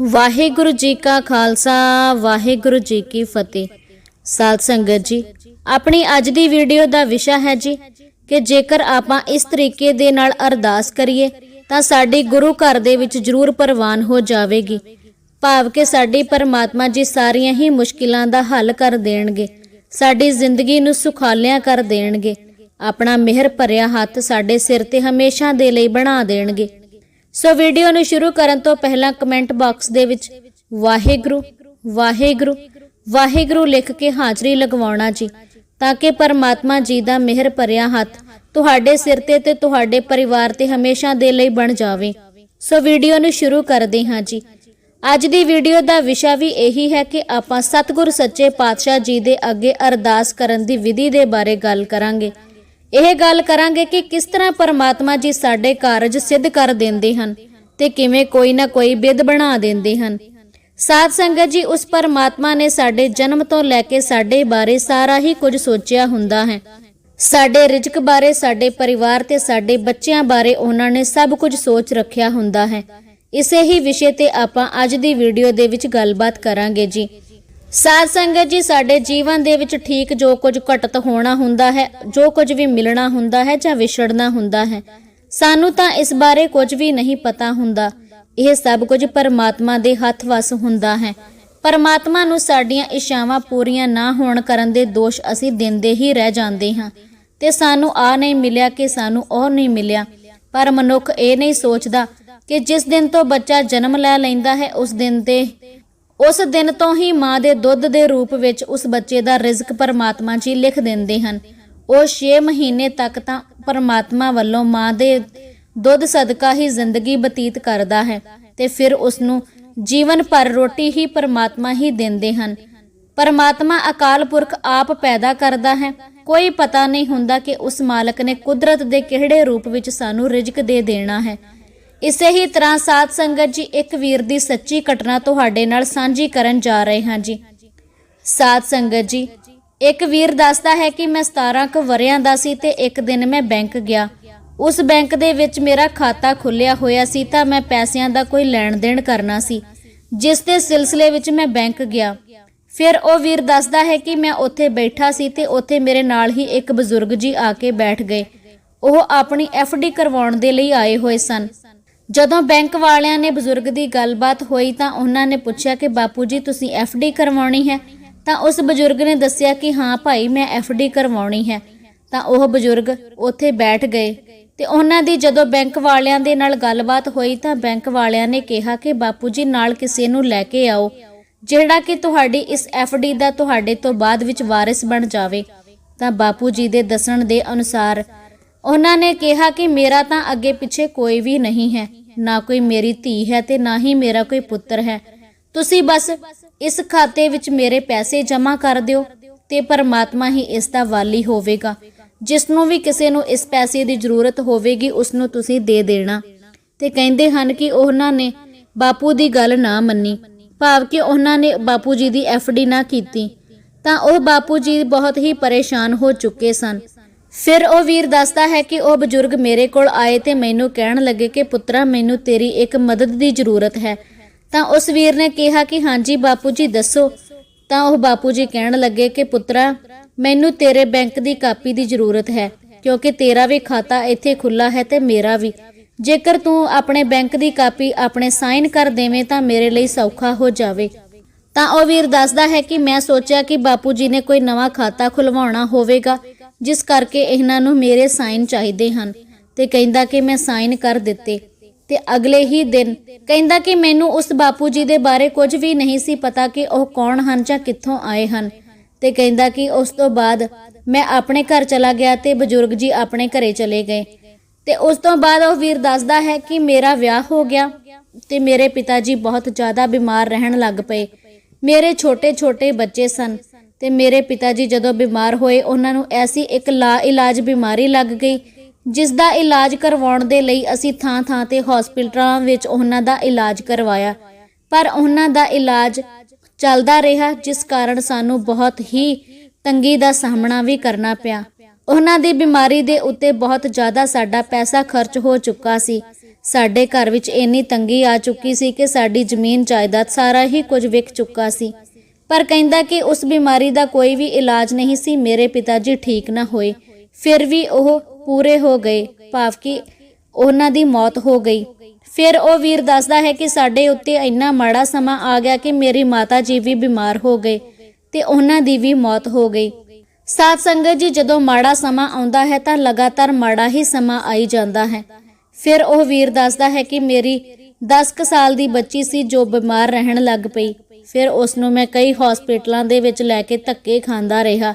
ਵਾਹਿਗੁਰੂ ਜੀ ਕਾ ਖਾਲਸਾ, ਵਾਹਿਗੁਰੂ ਜੀ ਕੀ ਫਤਿਹ। ਸਾਧ ਸੰਗਤ ਜੀ, ਆਪਣੀ ਅੱਜ ਦੀ ਵੀਡੀਓ ਦਾ ਵਿਸ਼ਾ ਹੈ ਜੀ ਕਿ ਜੇਕਰ ਆਪਾਂ ਇਸ ਤਰੀਕੇ ਦੇ ਨਾਲ ਅਰਦਾਸ ਕਰੀਏ, ਤਾਂ ਸਾਡੀ ਗੁਰੂ ਘਰ ਦੇ ਵਿੱਚ ਜ਼ਰੂਰ ਪ੍ਰਵਾਨ ਹੋ ਜਾਵੇਗੀ। ਭਾਵ ਕਿ ਸਾਡੀ ਪਰਮਾਤਮਾ ਜੀ ਸਾਰੀਆਂ ਹੀ ਮੁਸ਼ਕਿਲਾਂ ਦਾ ਹੱਲ ਕਰ ਦੇਣਗੇ, ਸਾਡੀ ਜ਼ਿੰਦਗੀ ਨੂੰ ਸੁਖਾਲਿਆਂ ਕਰ ਦੇਣਗੇ, ਆਪਣਾ ਮਿਹਰ ਭਰਿਆ ਹੱਥ ਸਾਡੇ ਸਿਰ ਤੇ ਹਮੇਸ਼ਾ ਦੇ ਲਈ ਬਣਾ ਦੇਣਗੇ। ਸੋ ਵੀਡੀਓ ਨੂੰ ਸ਼ੁਰੂ ਕਰਨ ਤੋਂ ਪਹਿਲਾਂ ਕਮੈਂਟ ਬਾਕਸ ਦੇ ਵਿੱਚ, ਵਾਹਿਗੁਰੂ ਵਾਹਿਗੁਰੂ ਵਾਹਿਗੁਰੂ ਲਿਖ ਕੇ ਹਾਜ਼ਰੀ ਲਗਵਾਉਣਾ ਜੀ, ਤਾਂ ਕਿ ਪਰਮਾਤਮਾ ਜੀ ਦਾ ਮਿਹਰ ਭਰਿਆ ਹੱਥ ਤੁਹਾਡੇ ਸਿਰ ਤੇ ਤੇ ਤੁਹਾਡੇ ਪਰਿਵਾਰ ਤੇ ਹਮੇਸ਼ਾ ਦੇ ਲਈ ਬਣ ਜਾਵੇ। ਸੋ ਵੀਡੀਓ ਨੂੰ ਸ਼ੁਰੂ ਕਰਦੇ ਹਾਂ ਜੀ। ਅੱਜ ਦੀ ਵੀਡੀਓ ਦਾ ਵਿਸ਼ਾ ਵੀ ਇਹੀ ਹੈ ਕਿ ਆਪਾਂ ਸਤਿਗੁਰ ਸੱਚੇ ਪਾਤਸ਼ਾਹ ਜੀ ਦੇ ਅੱਗੇ ਅਰਦਾਸ ਕਰਨ ਦੀ ਵਿਧੀ ਦੇ ਬਾਰੇ ਗੱਲ ਕਰਾਂਗੇ। ਇਹ ਗੱਲ ਕਰਾਂਗੇ ਕਿ ਕਿਸ ਤਰ੍ਹਾਂ ਪਰਮਾਤਮਾ ਜੀ ਸਾਡੇ ਕਾਰਜ ਸਿੱਧ ਕਰ ਦਿੰਦੇ ਹਨ ਤੇ ਕਿਵੇਂ ਕੋਈ ਨਾ ਕੋਈ ਬਿਧ ਬਣਾ ਦਿੰਦੇ ਹਨ। ਸਾਧ ਸੰਗਤ ਜੀ, ਉਸ ਪਰਮਾਤਮਾ ਨੇ ਸਾਡੇ ਜਨਮ ਤੋਂ ਲੈ ਕੇ ਸਾਡੇ ਬਾਰੇ ਸਾਰਾ ਹੀ ਕੁਝ ਸੋਚਿਆ ਹੁੰਦਾ ਹੈ। ਸਾਡੇ ਰਿਜ਼ਕ ਬਾਰੇ, ਸਾਡੇ ਪਰਿਵਾਰ ਤੇ ਸਾਡੇ ਬੱਚਿਆਂ ਬਾਰੇ ਉਹਨਾਂ ਨੇ ਸਭ ਕੁਝ ਸੋਚ ਰੱਖਿਆ ਹੁੰਦਾ ਹੈ। ਇਸੇ ਹੀ ਵਿਸ਼ੇ ਤੇ ਆਪਾਂ ਅੱਜ ਦੀ ਵੀਡੀਓ ਦੇ ਵਿੱਚ ਗੱਲਬਾਤ ਕਰਾਂਗੇ ਜੀ। ਸਾਧ ਸੰਗਤ ਜੀ, ਸਾਡੇ ਜੀਵਨ ਦੇ ਵਿੱਚ ਠੀਕ ਜੋ ਕੁਝ ਘਟਤ ਹੋਣਾ ਹੁੰਦਾ ਹੈ, ਜੋ ਕੁਝ ਵੀ ਮਿਲਣਾ ਹੁੰਦਾ ਹੈ ਜਾਂ ਵਿਛੜਨਾ ਹੁੰਦਾ ਹੈ, ਸਾਨੂੰ ਤਾਂ ਇਸ ਬਾਰੇ ਕੁਝ ਵੀ ਨਹੀਂ ਪਤਾ ਹੁੰਦਾ। ਇਹ ਸਭ ਕੁਝ ਪਰਮਾਤਮਾ ਦੇ ਹੱਥ ਵਸ ਹੁੰਦਾ ਹੈ। ਪਰਮਾਤਮਾ ਨੂੰ ਸਾਡੀਆਂ ਇਸ਼ਾਵਾਂ ਪੂਰੀਆਂ ਨਾ ਹੋਣ ਕਰਨ ਦੇ ਦੋਸ਼ ਅਸੀਂ ਦਿੰਦੇ ਹੀ ਰਹਿ ਜਾਂਦੇ ਹਾਂ। ਤੇ ਸਾਨੂੰ ਆ ਨਹੀਂ ਮਿਲਿਆ ਕਿ ਸਾਨੂੰ ਉਹ ਨਹੀਂ ਮਿਲਿਆ। ਪਰ ਮਨੁੱਖ ਇਹ ਨਹੀਂ ਸੋਚਦਾ ਕਿ ਜਿਸ ਦਿਨ ਤੋਂ ਬੱਚਾ ਜਨਮ ਲੈ ਲੈਂਦਾ ਹੈ, ਉਸ ਦਿਨ ਤੇ ਉਸ ਦਿਨ ਤੋਂ ਹੀ ਮਾਂ ਦੇ ਦੁੱਧ ਦੇ ਰੂਪ ਵਿੱਚ ਉਸ ਬੱਚੇ ਦਾ ਰਿਜ਼ਕ ਪਰਮਾਤਮਾ ਜੀ ਲਿਖ ਦਿੰਦੇ ਹਨ। ਉਹ 6 ਮਹੀਨੇ ਤੱਕ ਤਾਂ ਪਰਮਾਤਮਾ ਵੱਲੋਂ ਮਾਂ ਦੇ ਦੁੱਧ ਸਦਕਾ ਹੀ ਜ਼ਿੰਦਗੀ ਬਤੀਤ ਕਰਦਾ ਹੈ ਤੇ ਫਿਰ ਉਸ ਨੂੰ ਜੀਵਨ ਭਰ ਰੋਟੀ ਹੀ ਪਰਮਾਤਮਾ ਹੀ ਦਿੰਦੇ ਹਨ। ਪਰਮਾਤਮਾ ਅਕਾਲ ਪੁਰਖ ਆਪ ਪੈਦਾ ਕਰਦਾ ਹੈ। ਕੋਈ ਪਤਾ ਨਹੀਂ ਹੁੰਦਾ ਕਿ ਉਸ ਮਾਲਕ ਨੇ ਕੁਦਰਤ ਦੇ ਕਿਹੜੇ ਰੂਪ ਵਿੱਚ ਸਾਨੂੰ ਰਿਜ਼ਕ ਦੇ ਦੇਣਾ ਹੈ। ਇਸੇ ਹੀ ਤਰ੍ਹਾਂ ਸਾਧ ਸੰਗਤ ਜੀ, ਇੱਕ ਵੀਰ ਦੀ ਸੱਚੀ ਘਟਨਾ ਤੁਹਾਡੇ ਨਾਲ ਸਾਂਝੀ ਕਰਨ ਜਾ ਰਹੇ ਹਾਂ ਜੀ। ਸਾਧ ਸੰਗਤ ਜੀ, ਇੱਕ ਵੀਰ ਦੱਸਦਾ ਹੈ ਕਿ ਮੈਂ 17 ਕੁ ਵਰਿਆਂ ਦਾ ਸੀ ਤੇ ਇੱਕ ਦਿਨ ਮੈਂ ਬੈਂਕ ਗਿਆ। ਉਸ ਬੈਂਕ ਦੇ ਵਿੱਚ ਮੇਰਾ ਖਾਤਾ ਖੁੱਲਿਆ ਹੋਇਆ ਸੀ ਤਾਂ ਮੈਂ ਪੈਸਿਆਂ ਦਾ ਕੋਈ ਲੈਣ ਦੇਣ ਕਰਨਾ ਸੀ, ਜਿਸ ਦੇ ਸਿਲਸਿਲੇ ਵਿੱਚ ਮੈਂ ਬੈਂਕ ਗਿਆ। ਫਿਰ ਉਹ ਵੀਰ ਦੱਸਦਾ ਹੈ ਕਿ ਮੈਂ ਉੱਥੇ ਬੈਠਾ ਸੀ ਤੇ ਉੱਥੇ ਮੇਰੇ ਨਾਲ ਹੀ ਇੱਕ ਬਜ਼ੁਰਗ ਜੀ ਆ ਕੇ ਬੈਠ ਗਏ। ਉਹ ਆਪਣੀ ਡੀ ਕਰਵਾਉਣ ਦੇ ਲਈ ਆਏ ਹੋਏ ਸਨ। ਜਦੋਂ ਬੈਂਕ ਵਾਲਿਆਂ ਨੇ ਬਜ਼ੁਰਗ ਦੀ ਗੱਲਬਾਤ ਹੋਈ ਤਾਂ ਉਹਨਾਂ ਨੇ ਪੁੱਛਿਆ ਕਿ ਬਾਪੂ ਜੀ ਤੁਸੀਂ ਡੀ ਕਰਵਾਉਣੀ ਹੈ? ਤਾਂ ਉਸ ਬਜ਼ੁਰਗ ਨੇ ਦੱਸਿਆ ਕਿ ਹਾਂ ਭਾਈ, ਮੈਂ ਡੀ ਕਰਵਾਉਣੀ ਹੈ। ਤਾਂ ਉਹ ਬਜ਼ੁਰਗ ਉੱਥੇ ਬੈਠ ਗਏ ਤੇ ਉਹਨਾਂ ਦੀ ਜਦੋਂ ਬੈਂਕ ਵਾਲਿਆਂ ਦੇ ਨਾਲ ਗੱਲਬਾਤ ਹੋਈ ਤਾਂ ਬੈਂਕ ਵਾਲਿਆਂ ਨੇ ਕਿਹਾ ਕਿ ਬਾਪੂ ਜੀ, ਨਾਲ ਕਿਸੇ ਨੂੰ ਲੈ ਕੇ ਆਓ, ਜਿਹੜਾ ਕਿ ਤੁਹਾਡੀ ਇਸ ਡੀ ਦਾ ਤੁਹਾਡੇ ਤੋਂ ਬਾਅਦ ਵਿੱਚ ਵਾਰਿਸ ਬਣ ਜਾਵੇ। ਤਾਂ ਬਾਪੂ ਜੀ ਦੇ ਦੱਸਣ ਦੇ ਅਨੁਸਾਰ ਉਹਨਾਂ ਨੇ ਕਿਹਾ ਕਿ ਮੇਰਾ ਤਾਂ ਅੱਗੇ ਪਿੱਛੇ ਕੋਈ ਵੀ ਨਹੀਂ ਹੈ। ਨਾ ਕੋਈ ਮੇਰੀ ਧੀ ਹੈ ਤੇ ਨਾ ਹੀ ਮੇਰਾ ਕੋਈ ਪੁੱਤਰ ਹੈ। ਤੁਸੀਂ ਬਸ ਇਸ ਖਾਤੇ ਵਿੱਚ ਮੇਰੇ ਪੈਸੇ ਜਮ੍ਹਾਂ ਕਰ ਦਿਓ ਤੇ ਪਰਮਾਤਮਾ ਹੀ ਇਸ ਦਾ ਵਾਲੀ ਹੋਵੇਗਾ। ਜਿਸ ਨੂੰ ਵੀ ਕਿਸੇ ਨੂੰ ਇਸ ਪੈਸੇ ਦੀ ਜ਼ਰੂਰਤ ਹੋਵੇਗੀ, ਉਸ ਨੂੰ ਤੁਸੀਂ ਦੇ ਦੇਣਾ। ਤੇ ਕਹਿੰਦੇ ਹਨ ਕਿ ਉਹਨਾਂ ਨੇ ਬਾਪੂ ਦੀ ਗੱਲ ਨਾ ਮੰਨੀ। ਭਾਵ ਕਿ ਉਹਨਾਂ ਨੇ ਬਾਪੂ ਜੀ ਦੀ ਡੀ ਨਾ ਕੀਤੀ। ਤਾਂ ਉਹ ਬਾਪੂ ਜੀ ਬਹੁਤ ਹੀ ਪਰੇਸ਼ਾਨ ਹੋ ਚੁੱਕੇ ਸਨ। ਫਿਰ ਉਹ ਵੀਰ ਦੱਸਦਾ ਹੈ ਕਿ ਉਹ ਬਜ਼ੁਰਗ ਮੇਰੇ ਕੋਲ ਆਏ ਤੇ ਮੈਨੂੰ ਕਹਿਣ ਲੱਗੇ ਕਿ ਪੁੱਤਰਾ, ਮੈਨੂੰ ਤੇਰੀ ਇੱਕ ਮਦਦ ਦੀ ਜ਼ਰੂਰਤ ਹੈ। ਤਾਂ ਉਸ ਵੀਰ ਨੇ ਕਿਹਾ ਕਿ ਹਾਂਜੀ ਬਾਪੂ ਜੀ ਦੱਸੋ। ਤਾਂ ਉਹ ਬਾਪੂ ਜੀ ਕਹਿਣ ਲੱਗੇ ਕਿ ਪੁੱਤਰਾ, ਮੈਨੂੰ ਤੇਰੇ ਬੈਂਕ ਦੀ ਕਾਪੀ ਦੀ ਜ਼ਰੂਰਤ ਹੈ, ਕਿਉਂਕਿ ਤੇਰਾ ਵੀ ਖਾਤਾ ਇੱਥੇ ਖੁੱਲਾ ਹੈ ਤੇ ਮੇਰਾ ਵੀ। ਜੇਕਰ ਤੂੰ ਆਪਣੇ ਬੈਂਕ ਦੀ ਕਾਪੀ ਆਪਣੇ ਸਾਈਨ ਕਰ ਦੇਵੇਂ ਤਾਂ ਮੇਰੇ ਲਈ ਸੌਖਾ ਹੋ ਜਾਵੇ। ਤਾਂ ਉਹ ਵੀਰ ਦੱਸਦਾ ਹੈ ਕਿ ਮੈਂ ਸੋਚਿਆ ਕਿ ਬਾਪੂ ਜੀ ਨੇ ਕੋਈ ਨਵਾਂ ਖਾਤਾ ਖੁਲਵਾਉਣਾ ਹੋਵੇਗਾ। ਜਿਸ ਕਰਕੇ ਇਹਨਾਂ ਨੂੰ ਮੇਰੇ ਸਾਈਨ ਚਾਹੀਦੇ ਹਨ। ਤੇ ਕਹਿੰਦਾ ਕਿ ਮੈਂ ਸਾਈਨ ਕਰ ਦਿੱਤੇ। ਤੇ ਅਗਲੇ ਹੀ ਦਿਨ ਕਹਿੰਦਾ ਕਿ ਮੈਨੂੰ ਉਸ ਬਾਪੂ ਜੀ ਦੇ ਬਾਰੇ ਕੁਝ ਵੀ ਨਹੀਂ ਸੀ ਪਤਾ ਕਿ ਉਹ ਕੌਣ ਹਨ ਜਾਂ ਕਿੱਥੋਂ ਆਏ ਹਨ। ਤੇ ਕਹਿੰਦਾ ਕਿ ਉਸ ਤੋਂ ਬਾਅਦ ਮੈਂ ਆਪਣੇ ਘਰ ਚਲਾ ਗਿਆ ਤੇ ਬਜ਼ੁਰਗ ਜੀ ਆਪਣੇ ਘਰੇ ਚਲੇ ਗਏ। ਤੇ ਉਸ ਤੋਂ ਬਾਅਦ ਉਹ ਵੀਰ ਦੱਸਦਾ ਹੈ ਕਿ ਮੇਰਾ ਵਿਆਹ ਹੋ ਗਿਆ ਤੇ ਮੇਰੇ ਪਿਤਾ ਜੀ ਬਹੁਤ ਜ਼ਿਆਦਾ ਬਿਮਾਰ ਰਹਿਣ ਲੱਗ ਪਏ। ਮੇਰੇ ਛੋਟੇ-ਛੋਟੇ ਬੱਚੇ ਸਨ। ਤੇ ਮੇਰੇ ਪਿਤਾ ਜੀ ਜਦੋਂ ਬਿਮਾਰ ਹੋਏ, ਉਹਨਾਂ ਨੂੰ ਐਸੀ ਇੱਕ ਲਾ ਇਲਾਜ ਬਿਮਾਰੀ ਲੱਗ ਗਈ ਜਿਸ ਦਾ ਇਲਾਜ ਕਰਵਾਉਣ ਦੇ ਲਈ ਅਸੀਂ ਥਾਂ-ਥਾਂ ਤੇ ਹਸਪੀਟਲਾਂ ਵਿੱਚ ਉਹਨਾਂ ਦਾ ਇਲਾਜ ਕਰਵਾਇਆ। ਪਰ ਉਹਨਾਂ ਦਾ ਇਲਾਜ ਚੱਲਦਾ ਰਿਹਾ, ਜਿਸ ਕਾਰਨ ਸਾਨੂੰ ਬਹੁਤ ਹੀ ਤੰਗੀ ਦਾ ਸਾਹਮਣਾ ਵੀ ਕਰਨਾ ਪਿਆ। ਉਹਨਾਂ ਦੀ ਬਿਮਾਰੀ ਦੇ ਉੱਤੇ ਬਹੁਤ ਜ਼ਿਆਦਾ ਸਾਡਾ ਪੈਸਾ ਖਰਚ ਹੋ ਚੁੱਕਾ ਸੀ। ਸਾਡੇ ਘਰ ਵਿੱਚ ਇੰਨੀ ਤੰਗੀ ਆ ਚੁੱਕੀ ਸੀ ਕਿ ਸਾਡੀ ਜ਼ਮੀਨ ਜਾਇਦਾਦ ਸਾਰਾ ਹੀ ਕੁਝ ਵਿਕ ਚੁੱਕਾ ਸੀ। ਪਰ ਕਹਿੰਦਾ ਕਿ ਉਸ ਬਿਮਾਰੀ ਦਾ ਕੋਈ ਵੀ ਇਲਾਜ ਨਹੀਂ ਸੀ, ਮੇਰੇ ਪਿਤਾ ਜੀ ਠੀਕ ਨਾ ਹੋਏ। ਫਿਰ ਵੀ ਉਹ ਪੂਰੇ ਹੋ ਗਏ ਭਾਵ ਕਿ ਉਹਨਾਂ ਦੀ ਮੌਤ ਹੋ ਗਈ। ਫਿਰ ਉਹ ਵੀਰ ਦੱਸਦਾ ਹੈ ਕਿ ਸਾਡੇ ਉੱਤੇ ਇੰਨਾ ਮਾੜਾ ਸਮਾਂ ਆ ਗਿਆ ਕਿ ਮੇਰੀ ਮਾਤਾ ਜੀ ਵੀ ਬਿਮਾਰ ਹੋ ਗਏ ਤੇ ਉਹਨਾਂ ਦੀ ਵੀ ਮੌਤ ਹੋ ਗਈ। ਸਾਧ ਸੰਗਤ ਜੀ, ਜਦੋਂ ਮਾੜਾ ਸਮਾਂ ਆਉਂਦਾ ਹੈ ਤਾਂ ਲਗਾਤਾਰ ਮਾੜਾ ਹੀ ਸਮਾਂ ਆਈ ਜਾਂਦਾ ਹੈ। ਫਿਰ ਉਹ ਵੀਰ ਦੱਸਦਾ ਹੈ ਕਿ ਮੇਰੀ 10 ਕੁ ਸਾਲ ਦੀ ਬੱਚੀ ਸੀ ਜੋ ਬਿਮਾਰ ਰਹਿਣ ਲੱਗ ਪਈ। ਫਿਰ ਉਸ ਨੂੰ ਮੈਂ ਕਈ ਹਸਪੀਟਲਾਂ ਦੇ ਵਿੱਚ ਲੈ ਕੇ ਧੱਕੇ ਖਾਂਦਾ ਰਿਹਾ।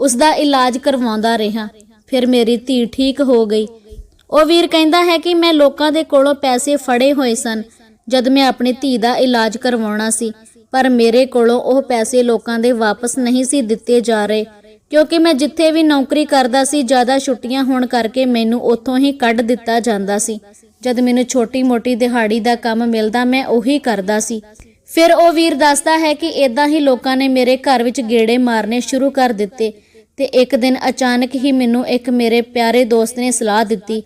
ਉਸ ਦਾ ਇਲਾਜ ਕਰਵਾਉਂਦਾ ਰਿਹਾ। ਫਿਰ ਮੇਰੀ ਧੀ ਠੀਕ ਹੋ ਗਈ। ਉਹ ਵੀਰ ਕਹਿੰਦਾ ਹੈ ਕਿ ਮੈਂ ਲੋਕਾਂ ਦੇ ਕੋਲੋਂ ਪੈਸੇ ਫੜੇ ਹੋਏ ਸਨ, ਜਦ ਮੈਂ ਆਪਣੀ ਧੀ ਦਾ ਇਲਾਜ ਕਰਵਾਉਣਾ ਸੀ। ਪਰ ਮੇਰੇ ਕੋਲੋਂ ਉਹ ਪੈਸੇ ਲੋਕਾਂ ਦੇ ਵਾਪਸ ਨਹੀਂ ਸੀ ਦਿੱਤੇ ਜਾ ਰਹੇ, ਕਿਉਂਕਿ ਮੈਂ ਜਿੱਥੇ ਵੀ ਨੌਕਰੀ ਕਰਦਾ ਸੀ, ਜ਼ਿਆਦਾ ਛੁੱਟੀਆਂ ਹੋਣ ਕਰਕੇ ਮੈਨੂੰ ਉੱਥੋਂ ਹੀ ਕੱਢ ਦਿੱਤਾ ਜਾਂਦਾ ਸੀ। ਜਦ ਮੈਨੂੰ ਛੋਟੀ-ਮੋਟੀ ਦਿਹਾੜੀ ਦਾ ਕੰਮ ਮਿਲਦਾ, ਮੈਂ ਉਹੀ ਕਰਦਾ ਸੀ। ਫਿਰ ਉਹ ਵੀਰ ਦੱਸਦਾ ਹੈ ਕਿ ਇਦਾਂ ਹੀ ਲੋਕਾਂ ਨੇ ਮੇਰੇ ਘਰ ਵਿੱਚ ਗੇੜੇ ਮਾਰਨੇ ਸ਼ੁਰੂ ਕਰ ਦਿੱਤੇ ਤੇ ਇੱਕ ਦਿਨ ਅਚਾਨਕ ਹੀ ਮੈਨੂੰ ਇੱਕ ਮੇਰੇ ਪਿਆਰੇ ਦੋਸਤ ਨੇ ਸਲਾਹ ਦਿੱਤੀ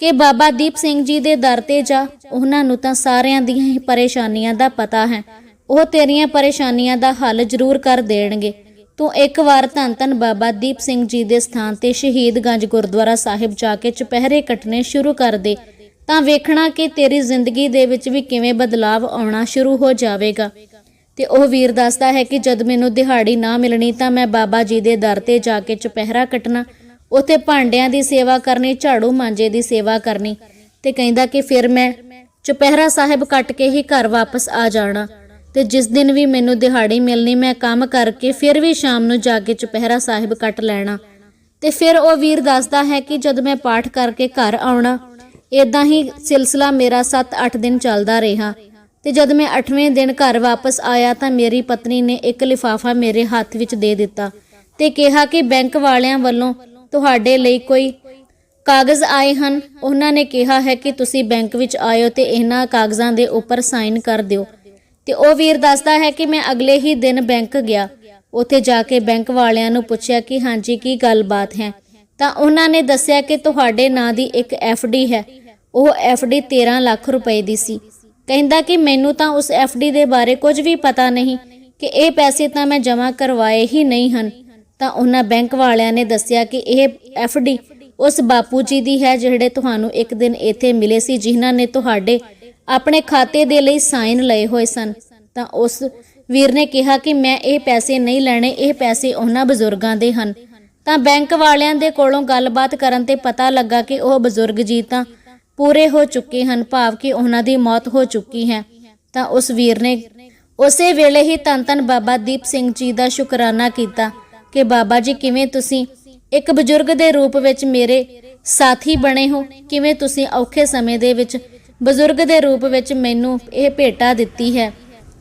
ਕਿ ਬਾਬਾ ਦੀਪ ਸਿੰਘ ਜੀ ਦੇ ਦਰ ਤੇ ਜਾ, ਉਹਨਾਂ ਨੂੰ ਤਾਂ ਸਾਰਿਆਂ ਦੀਆਂ ਹੀ ਪਰੇਸ਼ਾਨੀਆਂ ਦਾ ਪਤਾ ਹੈ। ਉਹ ਤੇਰੀਆਂ ਪਰੇਸ਼ਾਨੀਆਂ ਦਾ ਹੱਲ ਜ਼ਰੂਰ ਕਰ ਦੇਣਗੇ। ਤੂੰ ਇੱਕ ਵਾਰ ਧੰਨ ਧੰਨ ਬਾਬਾ ਦੀਪ ਸਿੰਘ ਜੀ ਦੇ ਸਥਾਨ ਤੇ ਸ਼ਹੀਦਗੰਜ ਗੁਰਦੁਆਰਾ ਸਾਹਿਬ ਜਾ ਕੇ ਚੁਪਹਿਰੇ ਕੱਟਣੇ ਸ਼ੁਰੂ ਕਰ ਦੇ। ਤਾਂ ਵੇਖਣਾ ਕਿ ਤੇਰੀ ਜ਼ਿੰਦਗੀ ਦੇ ਵਿੱਚ ਵੀ ਕਿਵੇਂ ਬਦਲਾਵ ਆਉਣਾ ਸ਼ੁਰੂ ਹੋ ਜਾਵੇਗਾ। ਤੇ ਉਹ ਵੀਰ ਦੱਸਦਾ ਹੈ ਕਿ ਜਦ ਮੈਨੂੰ ਦਿਹਾੜੀ ਨਾ ਮਿਲਣੀ ਤਾਂ ਮੈਂ ਬਾਬਾ ਜੀ ਦੇ ਦਰ ਤੇ ਜਾ ਕੇ ਚੁਪਹਿਰਾ ਕੱਟਣਾ, ਉੱਥੇ ਭਾਂਡਿਆਂ ਦੀ ਸੇਵਾ ਕਰਨੀ, ਝਾੜੂ ਮਾਂਜੇ ਦੀ ਸੇਵਾ ਕਰਨੀ ਤੇ ਕਹਿੰਦਾ ਕਿ ਫਿਰ ਮੈਂ ਚੁਪਹਿਰਾ ਸਾਹਿਬ ਕੱਟ ਕੇ ਹੀ ਘਰ ਵਾਪਸ ਆ ਜਾਣਾ ਤੇ ਜਿਸ ਦਿਨ ਵੀ ਮੈਨੂੰ ਦਿਹਾੜੀ ਮਿਲਣੀ ਮੈਂ ਕੰਮ ਕਰਕੇ ਫਿਰ ਵੀ ਸ਼ਾਮ ਨੂੰ ਜਾ ਕੇ ਚੁਪਹਿਰਾ ਸਾਹਿਬ ਕੱਟ ਲੈਣਾ। ਤੇ ਫਿਰ ਉਹ ਵੀਰ ਦੱਸਦਾ ਹੈ ਕਿ ਜਦ ਮੈਂ ਪਾਠ ਕਰਕੇ ਘਰ ਆਉਣਾ ਇਦਾਂ ਹੀ ਸਿਲਸਿਲਾ ਮੇਰਾ 7-8 ਦਿਨ ਚੱਲਦਾ ਰਿਹਾ ਤੇ ਜਦ ਮੈਂ 8ਵੇਂ ਦਿਨ ਘਰ ਵਾਪਸ ਆਇਆ ਤਾਂ ਮੇਰੀ ਪਤਨੀ ਨੇ ਇੱਕ ਲਿਫਾਫਾ ਮੇਰੇ ਹੱਥ ਵਿੱਚ ਦੇ ਦਿੱਤਾ ਤੇ ਕਿਹਾ ਕਿ ਬੈਂਕ ਵਾਲਿਆਂ ਵੱਲੋਂ ਤੁਹਾਡੇ ਲਈ ਕੋਈ ਕਾਗਜ਼ ਆਏ ਹਨ। ਉਹਨਾਂ ਨੇ ਕਿਹਾ ਹੈ ਕਿ ਤੁਸੀਂ ਬੈਂਕ ਵਿੱਚ ਆਇਓ ਤੇ ਇਹਨਾਂ ਕਾਗਜ਼ਾਂ ਦੇ ਉੱਪਰ ਸਾਈਨ ਕਰ ਦਿਓ। ਤੇ ਉਹ ਵੀਰ ਦੱਸਦਾ ਹੈ ਕਿ ਮੈਂ ਅਗਲੇ ਹੀ ਦਿਨ ਬੈਂਕ ਗਿਆ। ਉੱਥੇ ਜਾ ਕੇ ਬੈਂਕ ਵਾਲਿਆਂ ਨੂੰ ਪੁੱਛਿਆ ਕਿ ਹਾਂਜੀ, ਕੀ ਗੱਲਬਾਤ ਹੈ? ਤਾਂ ਉਹਨਾਂ ਨੇ ਦੱਸਿਆ ਕਿ ਤੁਹਾਡੇ ਨਾਂ ਦੀ ਇੱਕ ਡੀ ਹੈ। ਉਹ ਡੀ 13 ਲੱਖ ਰੁਪਏ ਦੀ ਸੀ। ਕਹਿੰਦਾ ਕਿ ਮੈਨੂੰ ਤਾਂ ਉਸ ਡੀ ਦੇ ਬਾਰੇ ਕੁਝ ਵੀ ਪਤਾ ਨਹੀਂ ਕਿ ਇਹ ਪੈਸੇ ਤਾਂ ਮੈਂ ਜਮ੍ਹਾਂ ਕਰਵਾਏ ਹੀ ਨਹੀਂ ਹਨ। ਤਾਂ ਉਹਨਾਂ ਬੈਂਕ ਵਾਲਿਆਂ ਨੇ ਦੱਸਿਆ ਕਿ ਇਹ ਡੀ ਉਸ ਬਾਪੂ ਜੀ ਦੀ ਹੈ ਜਿਹੜੇ ਤੁਹਾਨੂੰ ਇੱਕ ਦਿਨ ਇੱਥੇ ਮਿਲੇ ਸੀ, ਜਿਨ੍ਹਾਂ ਨੇ ਤੁਹਾਡੇ ਆਪਣੇ ਖਾਤੇ ਦੇ ਲਈ ਸਾਈਨ ਲਏ ਹੋਏ ਸਨ। ਤਾਂ ਉਸ ਵੀਰ ਨੇ ਕਿਹਾ ਕਿ ਮੈਂ ਇਹ ਪੈਸੇ ਨਹੀਂ ਲੈਣੇ, ਇਹ ਪੈਸੇ ਉਹਨਾਂ ਬਜ਼ੁਰਗਾਂ ਦੇ ਹਨ। ਤਾਂ ਬੈਂਕ ਵਾਲਿਆਂ ਦੇ ਕੋਲੋਂ ਗੱਲਬਾਤ ਕਰਨ ਤੇ ਪਤਾ ਲੱਗਾ ਕਿ ਉਹ ਬਜ਼ੁਰਗ ਜੀ ਤਾਂ ਪੂਰੇ ਹੋ ਚੁੱਕੇ ਹਨ, ਭਾਵ ਕਿ ਉਹਨਾਂ ਦੀ ਮੌਤ ਹੋ ਚੁੱਕੀ ਹੈ। ਤਾਂ ਉਸ ਵੀਰ ਨੇ ਉਸੇ ਵੇਲੇ ਹੀ ਧੰਨ ਧੰਨ ਬਾਬਾ ਦੀਪ ਸਿੰਘ ਜੀ ਦਾ ਸ਼ੁਕਰਾਨਾ ਕੀਤਾ ਕਿ ਬਾਬਾ ਜੀ, ਕਿਵੇਂ ਤੁਸੀਂ ਇੱਕ ਬਜ਼ੁਰਗ ਦੇ ਰੂਪ ਵਿੱਚ ਮੇਰੇ ਸਾਥੀ ਬਣੇ ਹੋ? ਕਿਵੇਂ ਤੁਸੀਂ ਔਖੇ ਸਮੇਂ ਦੇ ਵਿੱਚ ਬਜ਼ੁਰਗ ਦੇ ਰੂਪ ਵਿੱਚ ਮੈਨੂੰ ਇਹ ਭੇਟਾ ਦਿੱਤੀ ਹੈ?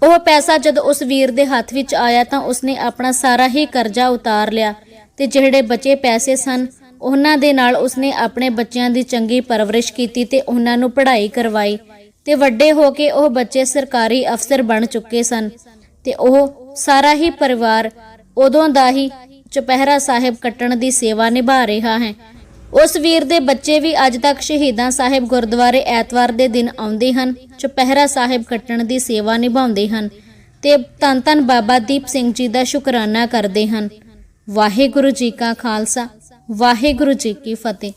ਉਹ ਪੈਸਾ ਜਦ ਉਸ ਵੀਰ ਦੇ ਹੱਥ ਵਿੱਚ ਆਇਆ ਤਾਂ ਉਸਨੇ ਆਪਣਾ ਸਾਰਾ ਹੀ ਕਰਜ਼ਾ ਉਤਾਰ ਲਿਆ ਤੇ ਜਿਹੜੇ ਬਚੇ ਪੈਸੇ ਸਨ ਉਹਨਾਂ ਦੇ ਨਾਲ ਉਸਨੇ ਆਪਣੇ ਬੱਚਿਆਂ ਦੀ ਚੰਗੀ ਪਰਵਰਿਸ਼ ਕੀਤੀ ਤੇ ਉਹਨਾਂ ਨੂੰ ਪੜ੍ਹਾਈ ਕਰਵਾਈ ਤੇ ਵੱਡੇ ਹੋ ਕੇ ਉਹ ਬੱਚੇ ਸਰਕਾਰੀ ਅਫਸਰ ਬਣ ਚੁੱਕੇ ਸਨ ਤੇ ਉਹ ਸਾਰਾ ਹੀ ਪਰਿਵਾਰ ਉਦੋਂ ਦਾ ਹੀ ਚੁਪਹਿਰਾ ਸਾਹਿਬ ਕੱਟਣ ਦੀ ਸੇਵਾ ਨਿਭਾ ਰਿਹਾ ਹੈ। ਉਸ ਵੀਰ ਦੇ ਬੱਚੇ ਵੀ ਅੱਜ ਤੱਕ ਸ਼ਹੀਦਾਂ ਸਾਹਿਬ ਗੁਰਦੁਆਰੇ ਐਤਵਾਰ ਦੇ ਦਿਨ ਆਉਂਦੇ ਹਨ, ਚੁਪਹਿਰਾ ਸਾਹਿਬ ਕੱਟਣ ਦੀ ਸੇਵਾ ਨਿਭਾਉਂਦੇ ਹਨ ਤੇ ਧੰਨ ਧੰਨ ਬਾਬਾ ਦੀਪ ਸਿੰਘ ਜੀ ਦਾ ਸ਼ੁਕਰਾਨਾ ਕਰਦੇ ਹਨ। ਵਾਹਿਗੁਰੂ ਜੀ ਕਾ ਖਾਲਸਾ। ਵਾਹਿਗੁਰੂ ਜੀ ਕੀ ਫਤਿਹ।